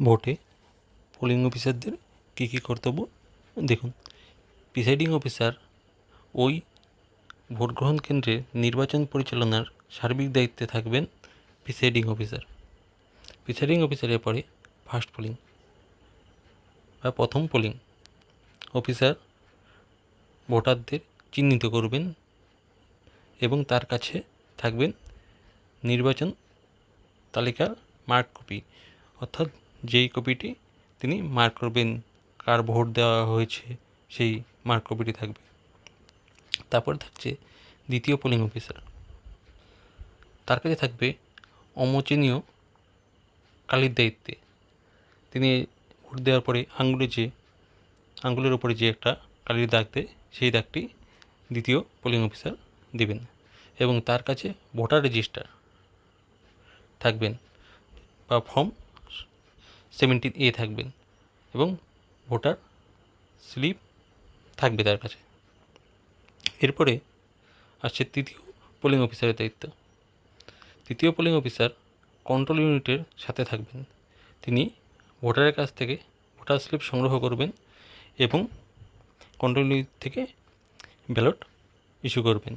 ভোটে পোলিং অফিসারদের কী কী কর্তব্য? দেখুন প্রিসাইডিং অফিসার ওই ভোট গ্রহণ কেন্দ্রে নির্বাচন পরিচালনার সার্বিক দায়িত্বে থাকবেন প্রিসাইডিং অফিসার প্রিসাইডিং অফিসারের পরে ফার্স্ট পোলিং বা প্রথম পোলিং অফিসার ভোটারদের চিহ্নিত করবেন এবং তার কাছে থাকবেন নির্বাচন তালিকার মার্ক কপি অর্থাৎ যেই কপিটি তিনি মার্ক করবেন কার ভোট দেওয়া হয়েছে, সেই মার্ক কপিটি থাকবে। তারপর থাকছে দ্বিতীয় পোলিং অফিসার তার কাছে থাকবে অমোচনীয় কালির দায়িত্বে। তিনি ভোট দেওয়ার পরে আঙ্গুলে যে, আঙ্গুলের ওপরে যে একটা কালির দাগ দেয়, সেই দাগটি দ্বিতীয় পোলিং অফিসার দেবেন এবং তার কাছে ভোটার রেজিস্টার থাকবেন বা ফর্ম সেভেন্টিন এ থাকবেন এবং ভোটার স্লিপ থাকবে তার কাছে। এরপরে আসছে তৃতীয় পোলিং অফিসারের দায়িত্ব। তৃতীয় পোলিং অফিসার কন্ট্রোল ইউনিটের সাথে থাকবেন। তিনি ভোটারের কাছ থেকে ভোটার স্লিপ সংগ্রহ করবেন এবং কন্ট্রোল ইউনিট থেকে ব্যালট ইস্যু করবেন।